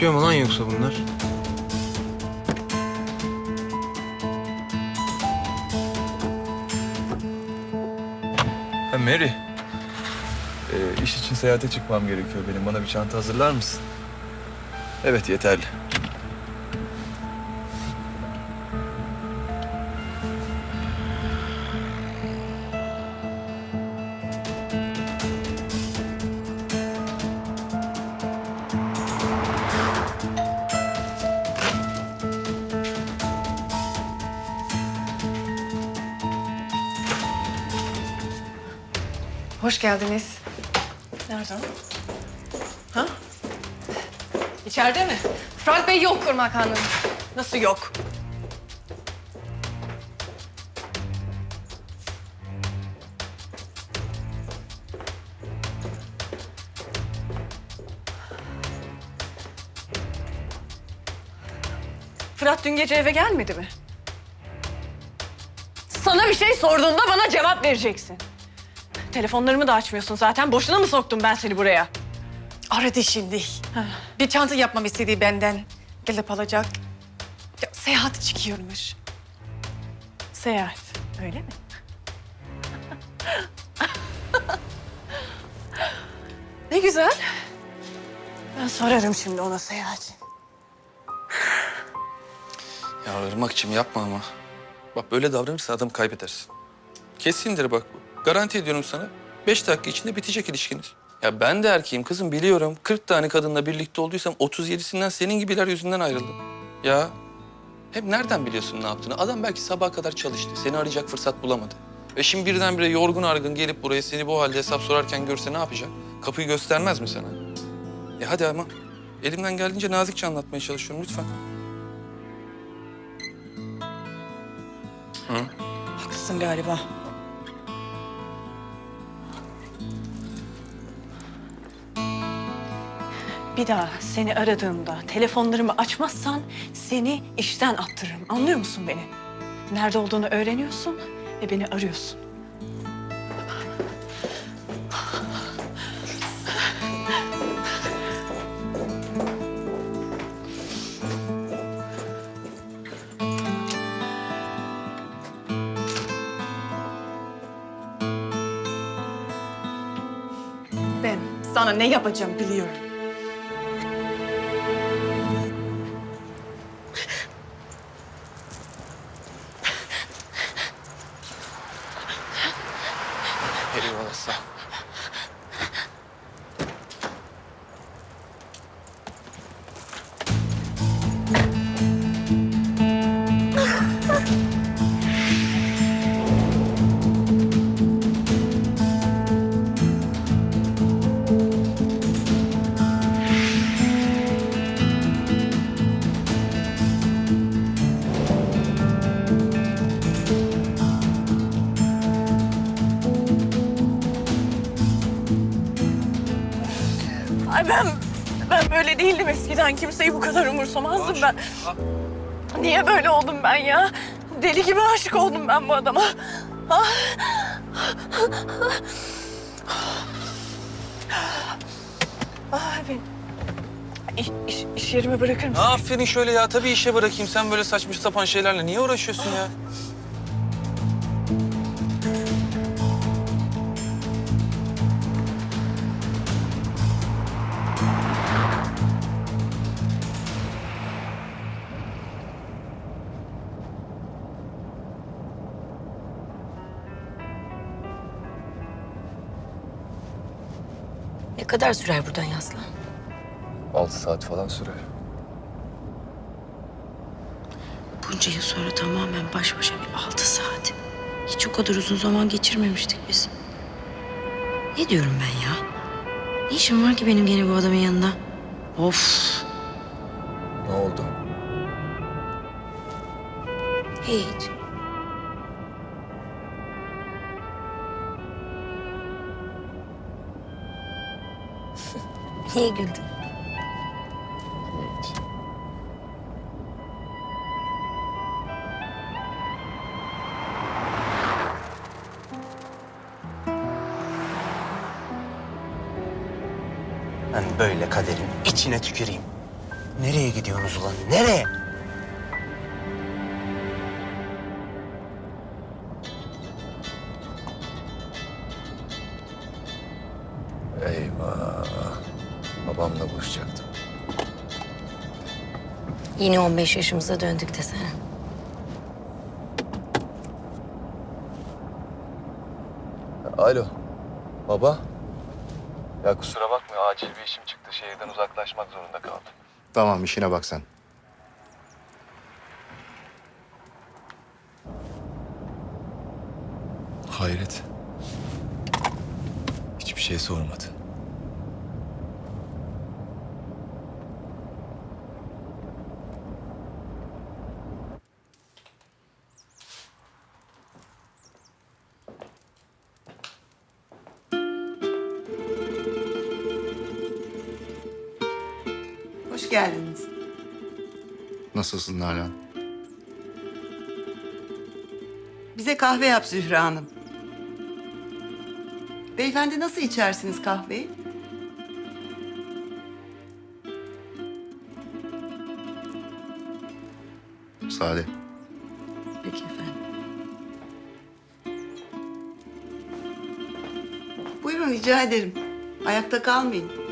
Kaçıyor mu lan yoksa bunlar? Ha Mary. Ee, iş için seyahate çıkmam gerekiyor benim. Bana bir çanta hazırlar mısın? Evet yeterli. Hoş geldiniz. Nerede? Ha? İçeride mi? Fırat Bey yok Irmak Hanım. Nasıl yok? Fırat dün gece eve gelmedi mi? Sana bir şey sorduğumda bana cevap vereceksin. Telefonlarımı da açmıyorsun zaten. Boşuna mı soktum ben seni buraya? Aradı şimdi. Bir çanta yapmam istedi benden. Gelip alacak. Ya, seyahat çıkıyormuş. Seyahat, öyle mi? ne güzel. Ben sorarım şimdi ona seyahat. Ya Irmak'cığım yapma ama. Bak böyle davranırsan adam kaybedersin. Kesindir bak bu. Garanti ediyorum sana. Beş dakika içinde bitecek ilişkiniz. Ya ben de erkeğim kızım biliyorum. 40 tane kadınla birlikte olduysam 37'sinden senin gibiler yüzünden ayrıldım. Ya hem nereden biliyorsun ne yaptığını? Adam belki sabaha kadar çalıştı. Seni arayacak fırsat bulamadı. Ve şimdi birdenbire yorgun argın gelip buraya seni bu halde hesap sorarken görse ne yapacak? Kapıyı göstermez mi sana? E hadi ama. Elimden geldiğince nazikçe anlatmaya çalışıyorum lütfen. Haklısın galiba. Bir daha seni aradığımda telefonlarımı açmazsan seni işten attırırım. Anlıyor musun beni? Nerede olduğunu öğreniyorsun ve beni arıyorsun. Ben sana ne yapacağım biliyorum. Ay ben ben böyle değildim eskiden. Kimseyi bu kadar umursamazdım ben. Niye böyle oldum ben ya? Deli gibi aşık oldum ben bu adama. Ah. Ah ben iş, iş, iş yerimi bırakır mısın? Aferin şöyle ya. Tabii işe bırakayım. Sen böyle saçma sapan şeylerle niye uğraşıyorsun ya? Ne kadar sürer buradan Yaslan? Altı saat falan sürer. Bunca yıl sonra tamamen baş başa bir altı saat. Hiç o kadar uzun zaman geçirmemiştik biz. Ne diyorum ben ya? Ne işim var ki benim gene bu adamın yanında? Of. Ne oldu? Hiç. Niye güldün? Ben böyle kaderin içine tüküreyim. Nereye gidiyorsunuz ulan? Nereye? Yine 15 yaşımıza döndük desene. Alo. Baba. Ya kusura bakma acil bir işim çıktı. Şehirden uzaklaşmak zorunda kaldım. Tamam işine bak sen. Hayret. Hiçbir şey sormadı. Geldiniz. Nasılsın Nalan? Bize kahve yap Zühre Hanım. Beyefendi nasıl içersiniz kahveyi? Sade. Peki efendim. Buyurun rica ederim. Ayakta kalmayın.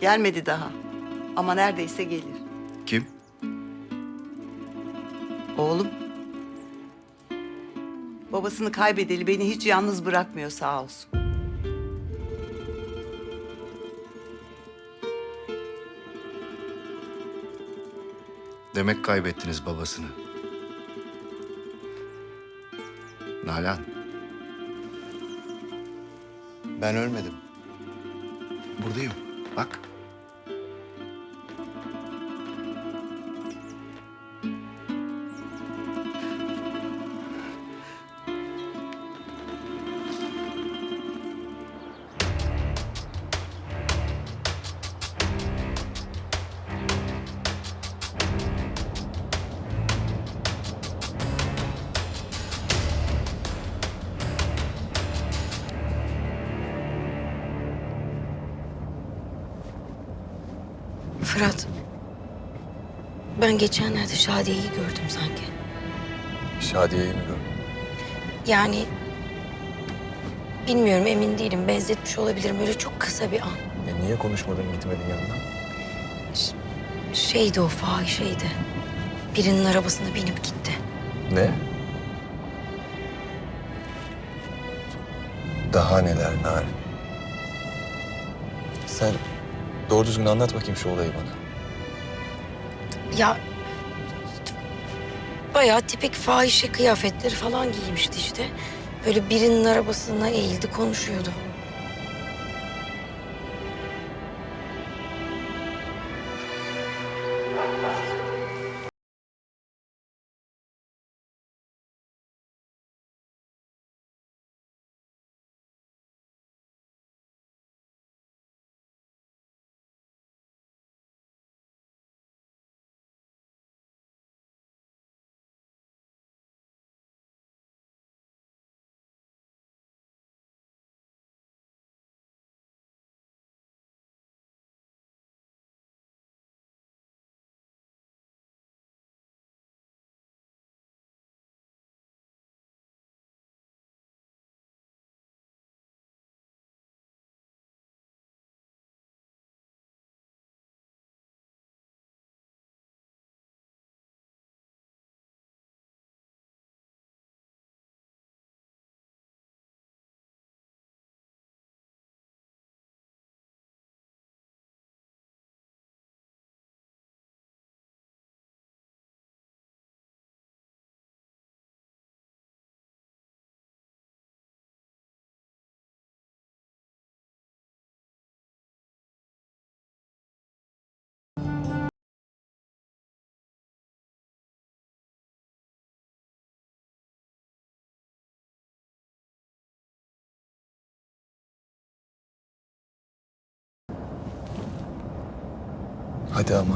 Gelmedi daha. Ama neredeyse gelir. Kim? Oğlum. Babasını kaybedeli beni hiç yalnız bırakmıyor sağ olsun. Demek kaybettiniz babasını. Nalan. Ben ölmedim. Buradayım. Bak. Fırat. Ben geçenlerde Şadiye'yi gördüm sanki. Şadiye'yi mi gördün? Yani bilmiyorum emin değilim. Benzetmiş olabilirim. Böyle çok kısa bir an. E niye konuşmadın gitmedin yanına? Şeydi o fahişeydi. Birinin arabasına binip gitti. Ne? Daha neler Narin? Sen doğru düzgün anlat bakayım şu olayı bana. Ya bayağı tipik fahişe kıyafetleri falan giymişti işte. Böyle birinin arabasına eğildi konuşuyordu. Hadi ama.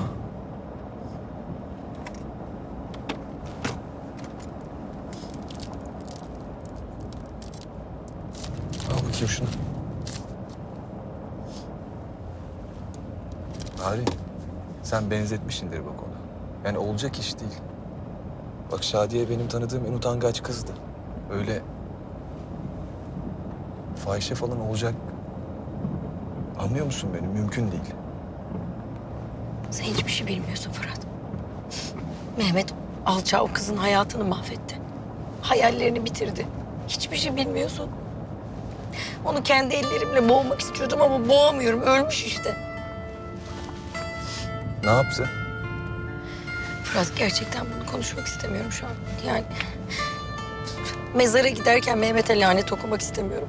Al bakayım şunu. Narin, sen benzetmişsindir bak ona. Yani olacak iş değil. Bak Şadiye benim tanıdığım en utangaç kızdı. Öyle fahişe falan olacak. Anlıyor musun beni? Mümkün değil. Sen hiçbir şey bilmiyorsun Fırat. Mehmet Alça o kızın hayatını mahvetti. Hayallerini bitirdi. Hiçbir şey bilmiyorsun. Onu kendi ellerimle boğmak istiyordum ama boğamıyorum. Ölmüş işte. Ne yaptı? Fırat gerçekten bunu konuşmak istemiyorum şu an. Yani mezara giderken Mehmet'e lanet okumak istemiyorum.